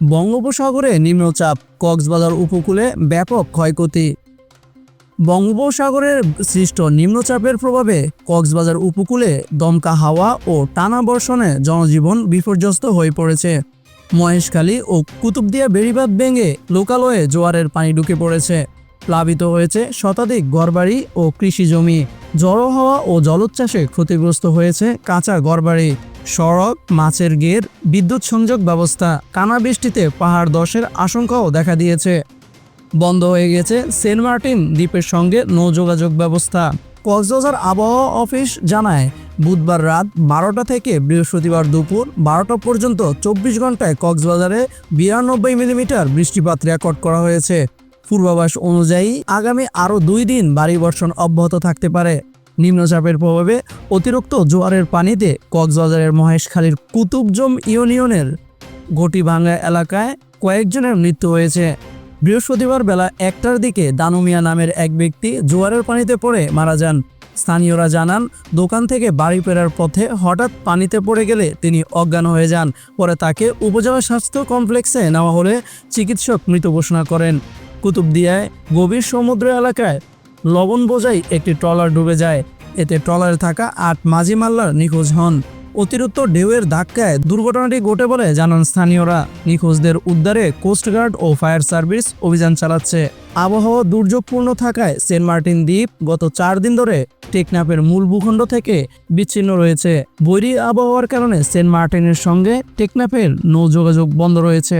বঙ্গোপসাগরে নিম্নচাপ কক্সবাজার উপকূলে ব্যাপক ক্ষয়ক্ষতি। বঙ্গোপসাগরের সৃষ্ট নিম্নচাপের প্রভাবে কক্সবাজার উপকূলে দমকা হাওয়া ও টানা বর্ষণে জনজীবন বিপর্যস্ত হয়ে পড়েছে। মহেশখালী ও কুতুবদিয়া বেড়িবাঁধ ভেঙে লোকালয়ে জোয়ারের পানি ঢুকে পড়েছে। প্লাবিত হয়েছে শতাধিক ঘরবাড়ি ও কৃষি জমি। জড়ো হওয়া ও জলোচ্ছ্বাসে ক্ষতিগ্রস্ত হয়েছে কাঁচা ঘরবাড়ি সড়ক, মাছের গের, বিদ্যুৎ সংযোগ ব্যবস্থা কানা বৃষ্টিতে পাহাড় ধসের আশঙ্কাও দেখা দিয়েছে। বন্ধ হয়ে গেছে সেন্ট মার্টিন দ্বীপের সঙ্গে নৌ যোগাযোগ ব্যবস্থা। কক্সবাজার আবহাওয়া অফিস জানায়, বুধবার রাত বারোটা থেকে বৃহস্পতিবার দুপুর বারোটা পর্যন্ত চব্বিশ ঘন্টায় কক্সবাজারে বিরানব্বই মিলিমিটার বৃষ্টিপাত রেকর্ড করা হয়েছে। পূর্বাভাস অনুযায়ী আগামী আরও দুই দিন ভারী বর্ষণ অব্যাহত থাকতে পারে। নিম্নচাপের প্রভাবে অতিরিক্ত জোয়ারের পানিতে কক্সবাজারের মহেশখালীর কুতুবজম ইউনিয়নের ঘটিভাঙ্গা এলাকায় কয়েকজনের মৃত্যু হয়েছে। বৃহস্পতিবার বেলা একটার দিকে দানুমিয়া নামের এক ব্যক্তি জোয়ারের পানিতে পড়ে মারা যান। স্থানীয়রা জানান, দোকান থেকে বাড়ি ফেরার পথে হঠাৎ পানিতে পড়ে গেলে তিনি অজ্ঞান হয়ে যান। পরে তাকে উপজেলা স্বাস্থ্য কমপ্লেক্সে নেওয়া হলে চিকিৎসক মৃত ঘোষণা করেন। কুতুবদিয়ায় গভীর সমুদ্র এলাকায় লবণ বোঝাই একটি ট্রলার ডুবে যায়। এতে ট্রলারে থাকা আট মাঝি মাল্লার নিখোঁজ হন। অতিরিক্ত ঢেউয়ের ধাক্কায় দুর্ঘটনাটি ঘটে বলে জানান স্থানীয়রা। নিখোঁজদের উদ্ধারে কোস্টগার্ড ও ফায়ার সার্ভিস অভিযান চালাচ্ছে। আবহাওয়া দুর্যোগপূর্ণ থাকায় সেন্ট মার্টিন দ্বীপ গত চার দিন ধরে টেকনাফের মূল ভূখণ্ড থেকে বিচ্ছিন্ন রয়েছে। বৈরী আবহাওয়ার কারণে সেন্ট মার্টিনের সঙ্গে টেকনাফের নৌ যোগাযোগ বন্ধ রয়েছে।